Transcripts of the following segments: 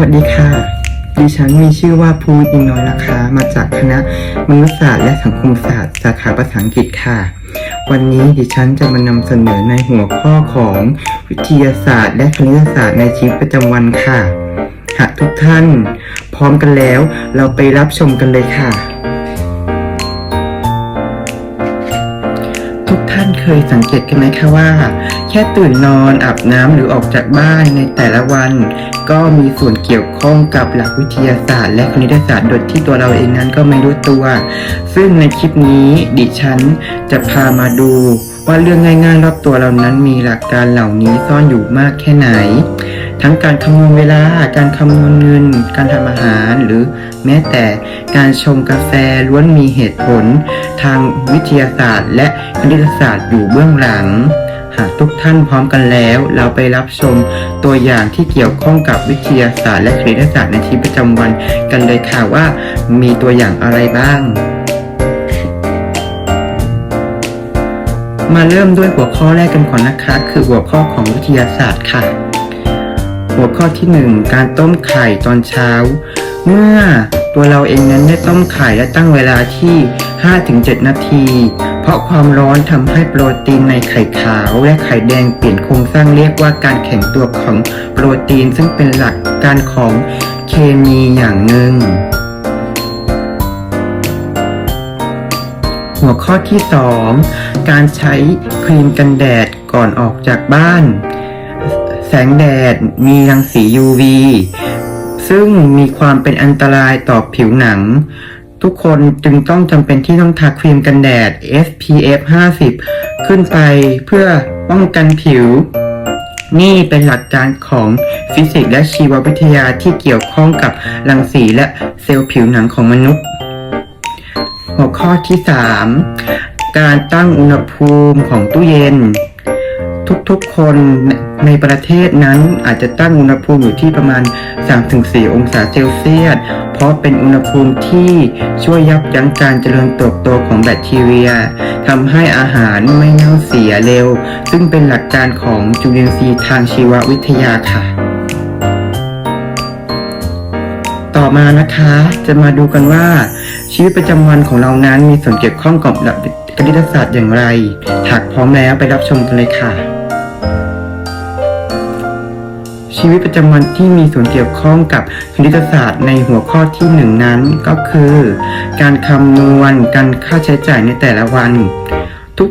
วัสดีค่ะ ดิฉันมีชื่อว่าภูอินน้อยนะคะ มาจากคณะมนุษยศาสตร์และสังคมศาสตร์สาขาภาษาอังกฤษค่ะ วันนี้ดิฉันจะมานำเสนอในหัวข้อของวิทยาศาสตร์ และคณิตศาสตร์ในชีวิตประจำวันค่ะ หากทุกท่าน พร้อมกันแล้วเราไปรับชมกันเลยค่ะ เคยสังเกตกันไหมคะว่า แค่ตื่นนอนอาบน้ำหรือออกจากบ้านในแต่ละวัน ก็มีส่วนเกี่ยวข้องกับหลักวิทยาศาสตร์ และคณิตศาสตร์โดยที่ตัวเราเองนั้นก็ไม่รู้ตัว ซึ่งในคลิปนี้ดิฉันจะพามาดูว่าเรื่องง่ายๆรอบตัวเรานั้นมีหลักการเหล่านี้ซ่อนอยู่มากแค่ไหน ทั้งการคำนวณเวลา การคำนวณเงิน การทำอาหาร หรือแม้แต่การชงกาแฟล้วนมีเหตุผล ทางวิทยาศาสตร์ และคณิตศาสตร์อยู่เบื้องหลัง หากทุกท่านพร้อมกันแล้ว เราไปรับชมตัวอย่างที่เกี่ยวข้องกับวิทยาศาสตร์ และคณิตศาสตร์ในชีวิตประจำวันกันเลยค่ะว่ามีตัวอย่างอะไรบ้างมาเริ่มด้วยหัวข้อแรกกันก่อนนะคะ คือหัวข้อของวิทยาศาสตร์ค่ะ หัวข้อที่ 1 การต้มไข่ตอนเช้า เมื่อตัวเราเองนั้นได้ต้มไข่และตั้งเวลาที่ 5-7 นาที เพราะความร้อนทำให้โปรตีนในไข่ขาวและไข่แดงเปลี่ยนโครงสร้างเรียกว่าการแข็งตัวของโปรตีน ซึ่งเป็นหลักการของเคมีอย่างหนึ่ง หัวข้อที่ 2 การใช้ครีมกันแดดก่อนออกจากบ้าน แสงแดดมีรังสี UV ซึ่งมีความเป็นอันตรายต่อผิวหนัง ทุกคนจึงต้องจำเป็นที่ต้องทาครีมกันแดด SPF 50 ขึ้นไปเพื่อป้องกันผิว นี่เป็นหลักการของฟิสิกส์และชีววิทยาที่เกี่ยวข้องกับรังสีและเซลล์ผิวหนังของมนุษย์ หัวข้อที่ 3 การตั้งอุณหภูมิของตู้เย็น ทุกๆคนในประเทศนั้นอาจจะตั้งอุณหภูมิอยู่ที่ประมาณ 3-4 องศาเซลเซียส เพราะเป็นอุณหภูมิที่ช่วยยับยั้งการเจริญเติบโตของแบคทีเรียทำให้อาหารไม่เน่าเสียเร็ว ซึ่งเป็นหลักการของจุลินทรีย์ทางชีววิทยาค่ะ ต่อมานะคะจะมาดูกันว่า ชีวิตประจำวันของเรานั้นมีส่วนเกี่ยวข้องกับหลักคณิตศาสตร์อย่างไร หากพร้อมแล้วไปรับชมกันเลยค่ะ ชีวิตประจำวันที่มีส่วนเกี่ยวข้องกับคณิตศาสตร์ในหัวข้อที่หนึ่งนั้นก็คือ การคำนวณการค่าใช้จ่ายในแต่ละวัน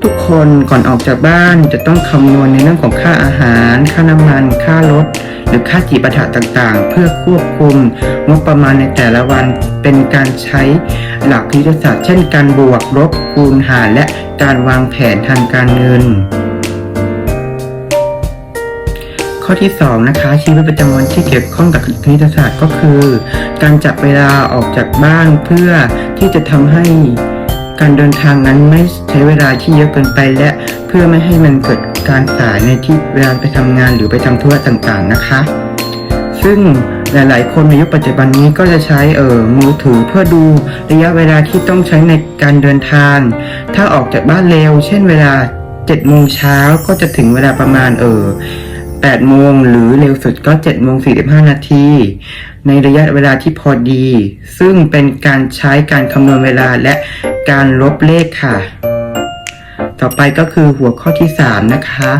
ทุกๆคนก่อนออกจากบ้านจะต้องคำนวณในเรื่องของค่าอาหาร ค่าน้ำมัน ค่ารถหรือค่าจีปาถะต่างๆ เพื่อควบคุมงบประมาณในแต่ละวันเป็นการใช้หลักคณิตศาสตร์เช่นการบวกลบคูณหารและการวางแผนทางการเงิน ข้อที่ 2 นะคะ ชีวิตประจำวันที่เกี่ยวข้องกับคณิตศาสตร์ก็คือ การจับเวลาออกจากบ้านเพื่อที่จะทำให้การเดินทางนั้นไม่ใช้เวลาที่เยอะเกินไปและเพื่อไม่ให้มันเกิดการสายในที่เวลาไปทำงานหรือไปทำธุระต่างๆนะคะ ซึ่งหลาย ๆ คนในยุคปัจจุบันนี้ก็จะใช้เอ่อมือถือเพื่อดูระยะเวลาที่ต้องใช้ในการเดินทาง ถ้าออกจากบ้านเร็ว เช่นเวลา7โมงเช้าก็จะถึงเวลาประมาณเออ 8 โมง หรือเร็วสุดก็ 7 โมง 45 นาที ในระยะเวลาที่พอดี ซึ่งเป็นการใช้การคำนวณเวลาและการลบเลขค่ะ ต่อไปก็คือหัวข้อที่ 3 นะคะ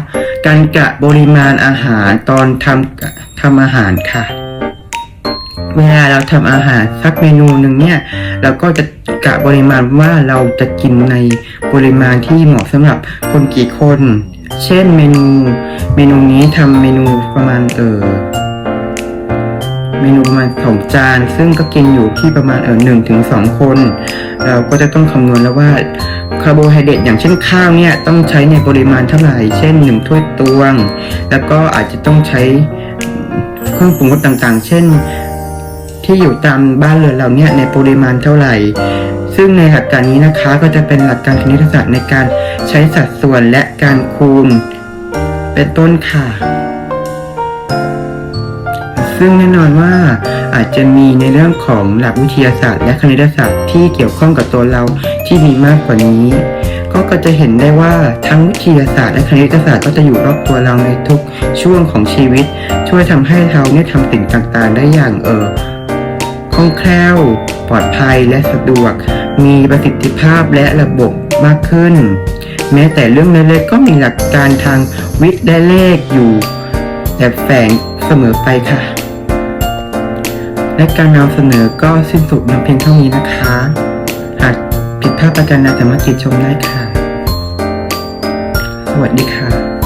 การกะปริมาณอาหารตอนทำทำอาหารค่ะ เวลาเราทำอาหารสักเมนูหนึ่งเนี่ย เราก็จะกะปริมาณว่าเราจะกินในปริมาณที่เหมาะสำหรับคนกี่คน เช่นเมนูเมนูนี้ทำเมนูประมาณเออเมนูประมาณสองจาน ซึ่งก็กินอยู่ที่ประมาณเออหนึ่งถึงสองคน เราก็จะต้องคำนวณแล้วว่าคาร์โบไฮเดรตอย่างเช่นข้าวเนี่ยต้องใช้ในปริมาณเท่าไหร่ เช่นหนึ่งถ้วยตวง แล้วก็อาจจะต้องใช้เครื่องปรุงรสต่างๆ เช่นที่อยู่ตามบ้านเรือนเราเนี่ยในปริมาณเท่าไหร่ ซึ่งในหลักการนี้นะคะก็จะเป็นหลักการคณิตศาสตร์ในการใช้สัดส่วนและการคูณ เป็นต้นค่ะ ซึ่งแน่นอนว่าอาจจะมีในเรื่องของหลักวิทยาศาสตร์ และคณิตศาสตร์ที่เกี่ยวข้องกับตัวเราที่มีมากกว่านี้ ก็ก็จะเห็นได้ว่าทั้งวิทยาศาสตร์และคณิตศาสตร์ก็จะอยู่รอบตัวเราในทุกช่วงของชีวิต ช่วยทำให้เราเนี่ยทำสิ่งต่างๆ ได้อย่างเออคล่องแคล่ว ปลอดภัยและสะดวก มีประสิทธิภาพและระบบมากขึ้น แม้แต่เรื่องเล็กๆก็มีหลักการทางวิทย์และเลขอยู่แอบแฝงเสมอไปค่ะ และการนำเสนอก็สิ้นสุดลงเพียงเท่านี้นะคะ หากผิดพลาดประการใดสามารถติชมได้ค่ะ สวัสดีค่ะ